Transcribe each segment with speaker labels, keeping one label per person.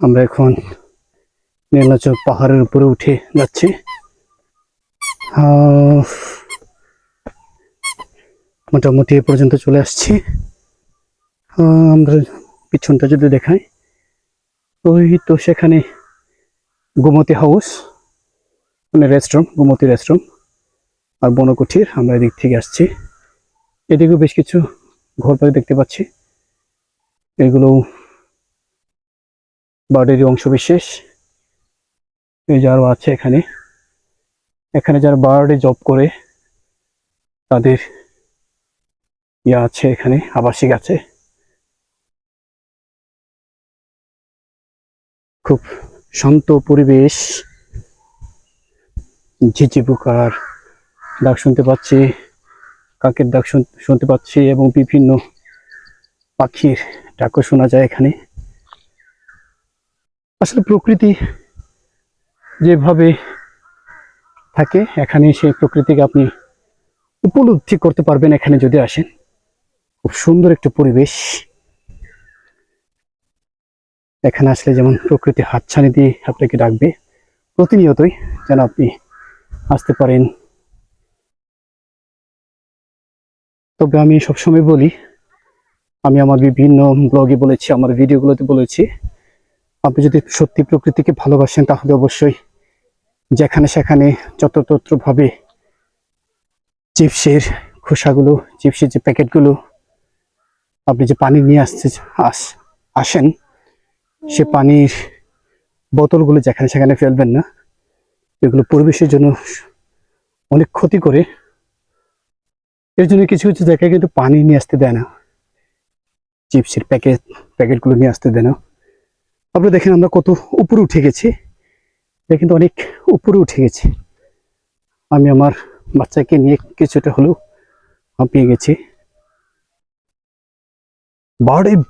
Speaker 1: আমরা এখন নীলাচল পাহাড়ের উপরে উঠে যাচ্ছি। মোটামুটি এ পর্যন্ত চলে আসছি। আমরা পিছনটা যদি দেখাই, ওই তো সেখানে গোমতী হাউস মানে রেস্টরুম, গোমতী রেস্টরুম আর বনকুঠির। আমরা এদিক থেকে আসছি। এদিকেও বেশ কিছু ঘর বাড়ি দেখতে পাচ্ছি। এগুলো বাড়ির অংশ বিশেষ। এই যারা আছে এখানে। এখানে যারা বার্ডে জব করে, তাদের ইয়ে আছে এখানে, আবাসিক আছে। খুব শান্ত পরিবেশ। ঝিঝি পোকার ডাক শুনতে পাচ্ছি, কাকের ডাক শুন- শুনতে পাচ্ছি এবং বিভিন্ন পাখির ডাকও শোনা যায় এখানে। আসলে প্রকৃতি যেভাবে থাকে, এখানে সেই প্রকৃতিকে আপনি উপলব্ধি করতে পারবেন এখানে যদি আসেন। খুব সুন্দর একটা পরিবেশ। এখানে আসলে যেমন প্রকৃতি হাতছানি দিয়ে আপনাকে ডাকবে, প্রতিনিয়তই যেন আপনি আসতে পারেন। তবে আমি সবসময় বলি, আমি আমার বিভিন্ন ব্লগে বলেছি, আমার ভিডিওগুলোতে বলেছি আপনি যদি সত্যি প্রকৃতিকে ভালোবাসেন, তাহলে অবশ্যই যেখানে সেখানে যত্রতত্রভাবে চিপসের খোসাগুলো, চিপসের যে প্যাকেটগুলো আপনি যে পানি নিয়ে আসতে আস, আসেন, সে পানির বোতলগুলো যেখানে সেখানে ফেলবেন না। এগুলো পরিবেশের জন্য অনেক ক্ষতি করে। এর জন্য কিছু কিছু জায়গায় কিন্তু পানি নিয়ে আসতে দেয় না। চিপসের প্যাকেট, প্যাকেটগুলো নিয়ে আসতে দেয় না। আপনারা দেখেন আমরা কত উপরে উঠে গেছি। কিন্তু অনেক উপরে উঠে গেছি। আমি আমার বাচ্চাকে নিয়ে কিছুটা হলেও হাঁপিয়ে গেছি। বাড়ির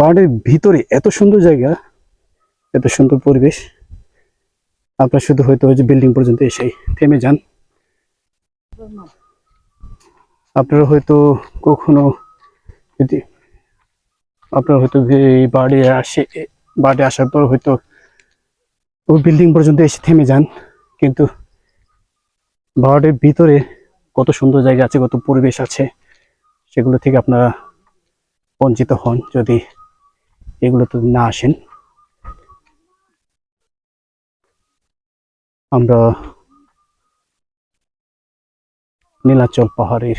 Speaker 1: বাড়ির ভিতরে এত সুন্দর জায়গা, এত সুন্দর পরিবেশ। আপনার শুধু হয়তো যে বিল্ডিং পর্যন্ত এসেই থেমে যান। আপনারা হয়তো কখনো যদি আপনারা হয়তো এই বাড়ি আসে বাড়ি আসার পর হয়তো ওই বিল্ডিং পর্যন্ত এসে থেমে যান। কিন্তু বার্ডের ভিতরে কত সুন্দর জায়গা আছে, কত পরিবেশ আছে, সেগুলো থেকে আপনারা বঞ্চিত হন যদি এগুলোতে না আসেন। আমরা নীলাচল পাহাড়ের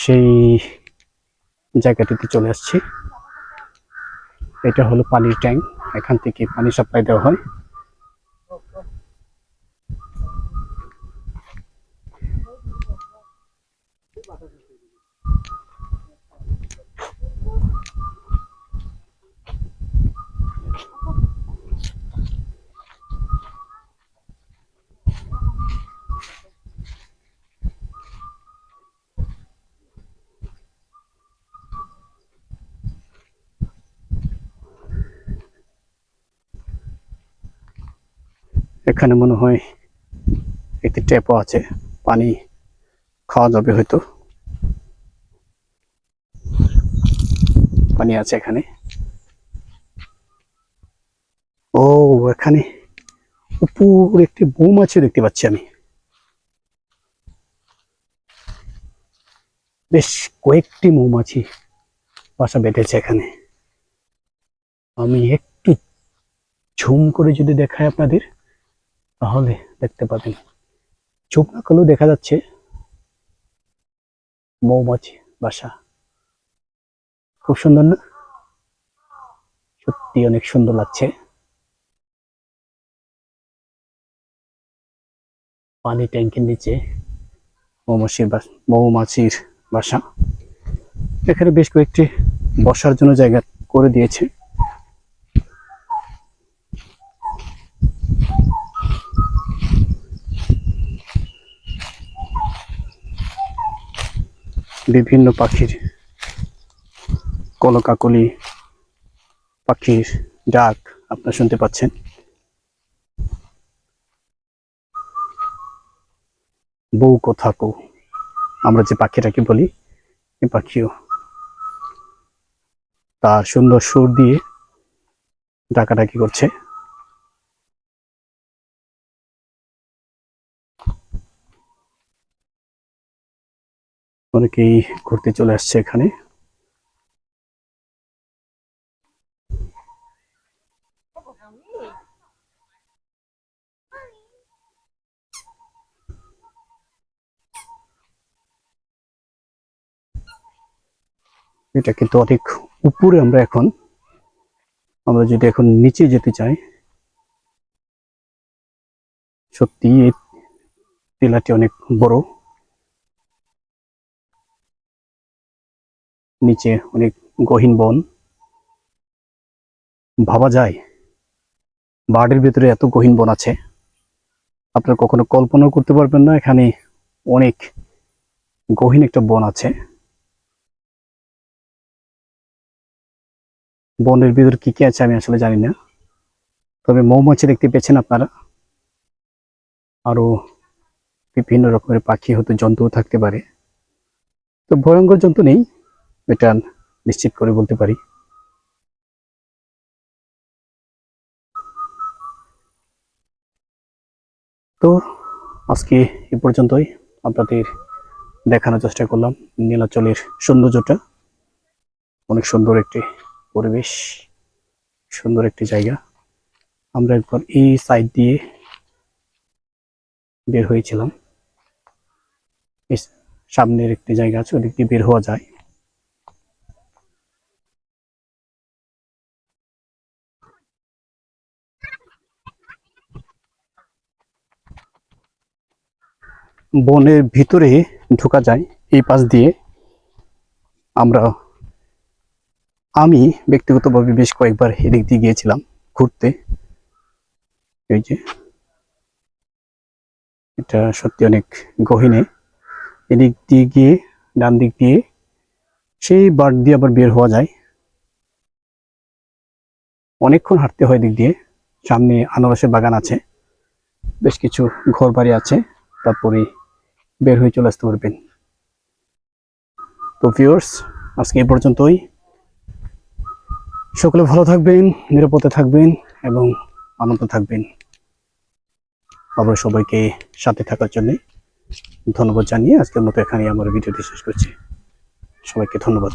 Speaker 1: সেই জায়গাটিতে চলে আসছি। এটা হলো পানির ট্যাঙ্ক। এখান থেকে পানি সাপ্লাই দেওয়া হয়। এখানে মনে হয় একটি ট্যাপও আছে, পানি খাওয়া যাবে হয়তো। পানি আছে এখানে। ও, এখানে উপর একটি মৌমাছি দেখতে পাচ্ছি আমি। বেশ কয়েকটি মৌমাছি বাসা বেঁধেছে এখানে। আমি একটু ঝুম করে যদি দেখাই আপনাদের। তাহলে দেখতে পাবেন। চোখ করলেও দেখা যাচ্ছে। মৌমাছি বাসা। খুব সুন্দর না? সত্যি অনেক সুন্দর লাগছে। পানি ট্যাঙ্কের নিচে মৌমাছির মৌমাছির বাসা। এখানে বেশ কয়েকটি বসার জন্য জায়গা করে দিয়েছে। বিভিন্ন পাখির কলকাকলি পাখির ডাক আপনারা শুনতে পাচ্ছেন। বউ কথা কৌ আমরা যে পাখিটাকে বলি এই পাখিও। তার সুন্দর সুর দিয়ে ডাকাডাকি করছে। অনেকেই ঘুরতে চলে আসছে এখানে। এটা কিন্তু অনেক উপরে আমরা এখন, আমরা যদি এখন নিচে যেতে চাই, সত্যি এই টিলাটি অনেক বড়। নিচে অনেক গহীন বন। ভাবা যায়, বাড়ির ভিতরে এত গহীন বন আছে। আপনারা কখনো কল্পনাও করতে পারবেন না, এখানে অনেক গহীন একটা বন আছে। বনের ভিতর কি কি আছে আমি আসলে জানি না। তবে মৌমাছি দেখতে পেয়েছেন আপনারা। আরও বিভিন্ন রকমের পাখি হয়তো জন্তুও থাকতে পারে। তো ভয়ঙ্কর জন্তু নেই। এটা নিশ্চিত করে বলতে পারি। তো আজকে এ পর্যন্তই। আপনাদের দেখানোর চেষ্টা করলাম। নীলাচলের সৌন্দর্যটা। অনেক সুন্দর একটি পরিবেশ। সুন্দর একটি জায়গা। আমরা একবার এই সাইড দিয়ে বের হয়েছিলাম। সামনের একটি জায়গা আছে, ওদিক দিয়ে বের হওয়া যায়। বনের ভিতরে ঢোকা যায় এই পাশ দিয়ে। আমরা, আমি ব্যক্তিগতভাবে বেশ কয়েকবার এদিক দিয়ে গিয়েছিলাম ঘুরতে। এই যে, এটা সত্যি অনেক গহীনে। এদিক দিয়ে গিয়ে, ডান দিক দিয়ে সেই বাট দিয়ে আবার বের হওয়া যায়। অনেকক্ষণ হাঁটতে হয় দিক দিয়ে। সামনে আনারসের বাগান আছে। বেশ কিছু ঘর বাড়ি আছে। তারপরে বের হয়ে চলে আসতে পারবেন। তো ভিউয়ার্স আজকে এই পর্যন্তই। সকলে ভালো থাকবেন, নিরাপদে থাকবেন এবং আনন্দ থাকবেন। আবার সবাইকে সাথে থাকার জন্য ধন্যবাদ জানিয়ে আজকের মতো এখানে আমার ভিডিওটি শেষ করছি। সবাইকে ধন্যবাদ।